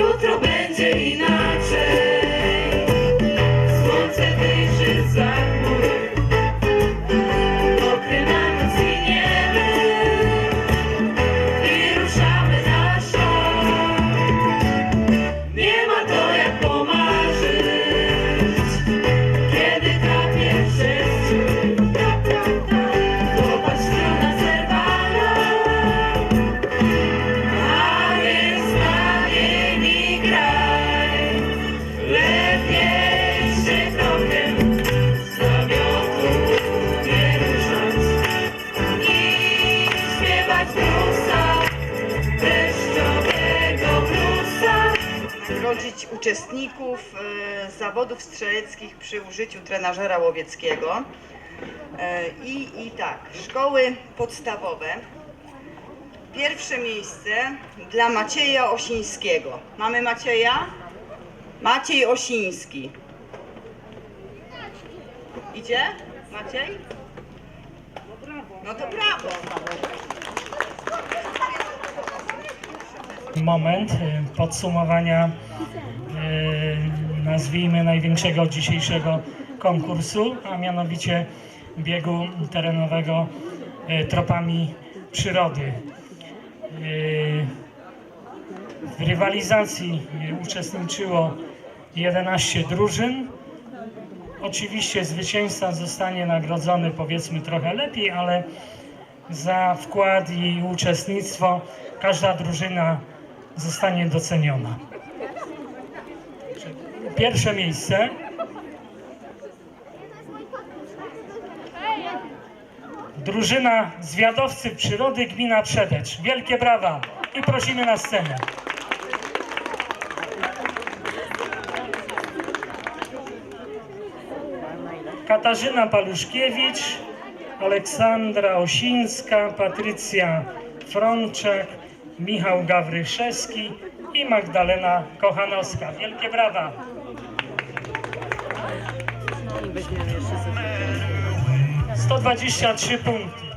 Jutro będzie inaczej. Nagrodzić uczestników e, zawodów strzeleckich przy użyciu trenażera łowieckiego. E, I, I tak, szkoły podstawowe. Pierwsze miejsce dla Macieja Osińskiego. Mamy Macieja? Maciej Osiński. Idzie? Maciej? No to brawo. Moment y, podsumowania, y, nazwijmy, największego dzisiejszego konkursu, a mianowicie biegu terenowego y, tropami przyrody. W rywalizacji uczestniczyło 11 drużyn. Oczywiście zwycięzca zostanie nagrodzony powiedzmy trochę lepiej, ale za wkład i uczestnictwo każda drużyna zostanie doceniona. Pierwsze miejsce drużyna zwiadowcy przyrody gmina Przedecz. Wielkie brawa i prosimy na scenę. Katarzyna Paluszkiewicz, Aleksandra Osińska, Patrycja Frączek, Michał Gawryszewski i Magdalena Kochanowska. Wielkie brawa! 123 punkty.